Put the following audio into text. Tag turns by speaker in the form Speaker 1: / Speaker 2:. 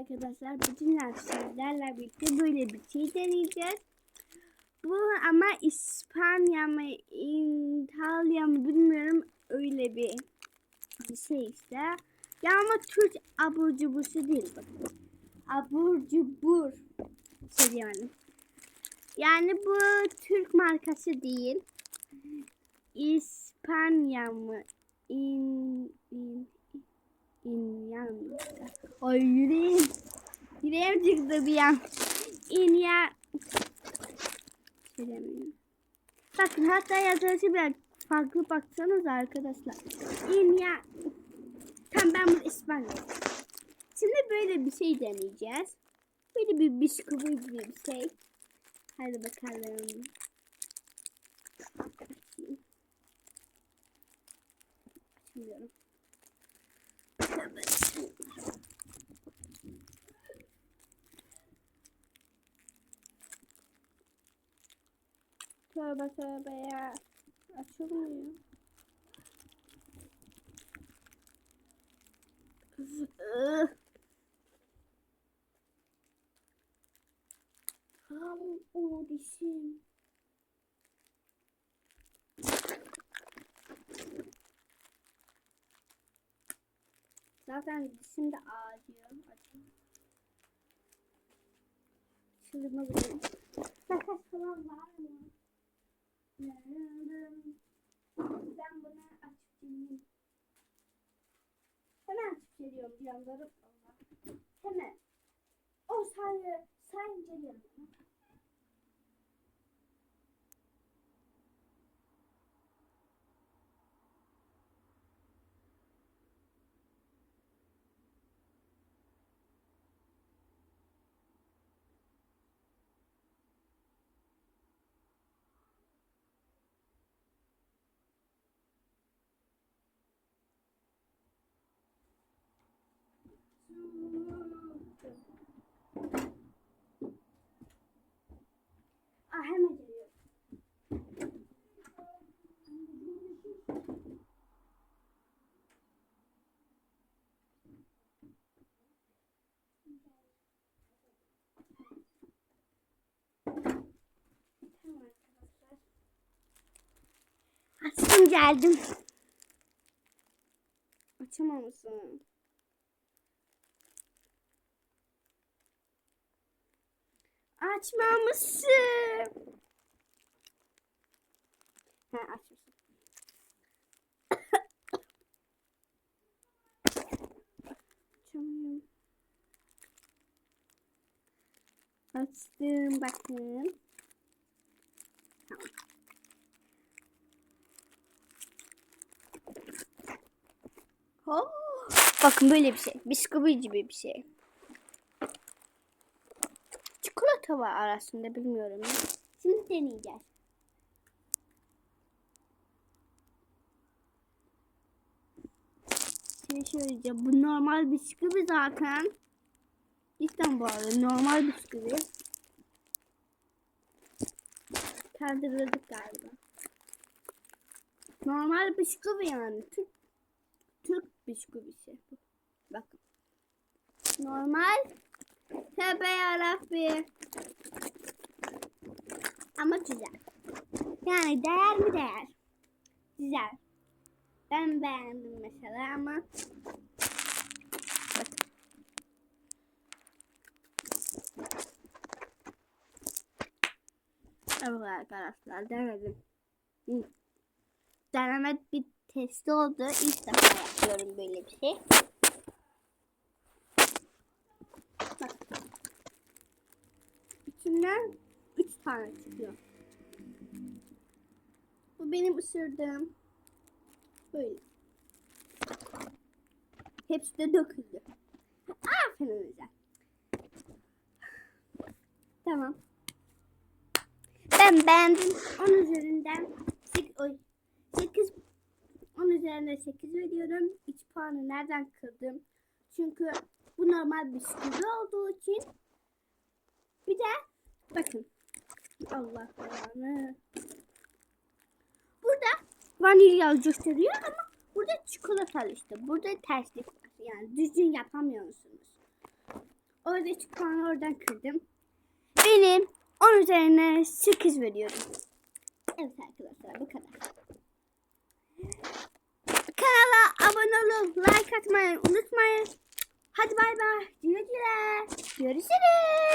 Speaker 1: arkadaşlar bugün sizlerle birlikte böyle bir şey deneyeceğiz. Bu ama İspanya mı İtalya mı bilmiyorum öyle bir şey işte. Ya ama Türk abur cubursu değil bakın. Abur cubur söyleyemedim. Yani bu Türk markası değil. İspanya mı? İn, in, İnya Ay yüreğim. Yüreğim çıktı bir an. İnya. Söylemiyorum. Bakın hatta yazılışı biraz farklı baksanız arkadaşlar. İnya. Tamam ben bunu İspanya. Şimdi böyle bir şey deneyeceğiz. Böyle bir bisküvi gibi bir şey. Hadi bakalım. Açıyorum. Tövbe. Tövbe tövbe ya. Açılmıyor. Ugh. Am o dişim. Zaten dişim de ağrıyor. Şurada bulayım. Makas falan var mı? Ben bunu açıp dinleyeyim. Hemen açıp geliyorum canlarım. Allah. Hemen. O sayı sayınca geliyorum. Ah hemen arkadaşlar. Açtım geldim. Açamamışsın. Açmamışsın. Ha açmışsın. Açamıyorum. Açtım bakın. Oh. Bakın böyle bir şey. Bisküvi gibi bir şey. Çikolata var arasında bilmiyorum. Şimdi deneyeceğiz. Şimdi şöyle. Bu normal bisküvi zaten. Cidden bu arada normal bisküvi. Kaldırıldık galiba. Normal bisküvi yani. Türk, Türk bisküvisi. Bakın. Normal. Tövbe yarabbi. Ama güzel. Yani değer mi değer? Güzel. Ben beğendim mesela ama. Evet arkadaşlar denedim. Deneme bir testi oldu. İlk defa yapıyorum böyle bir şey. İçinden 3 tane çıkıyor. Bu benim ısırdığım. Böyle. Hepsi de döküldü. Aferin güzel. Tamam. Ben beğendim. 10 üzerinden 8, oy, 8 10 üzerinden 8 veriyorum. 3 puanı nereden kırdım? Çünkü bu normal bisküvi olduğu için. Bir de bakın. Allah belanı. Burada vanilya gösteriyor ama burada çikolatalı işte. Burada terslik var. Yani düzgün yapamıyorsunuz. Orada 3 puanı oradan kırdım. Benim 10 üzerine 8 veriyorum. Evet arkadaşlar bu kadar. Kanala abone olup like atmayı unutmayın. Hadi bay bay. Güle güle. Görüşürüz.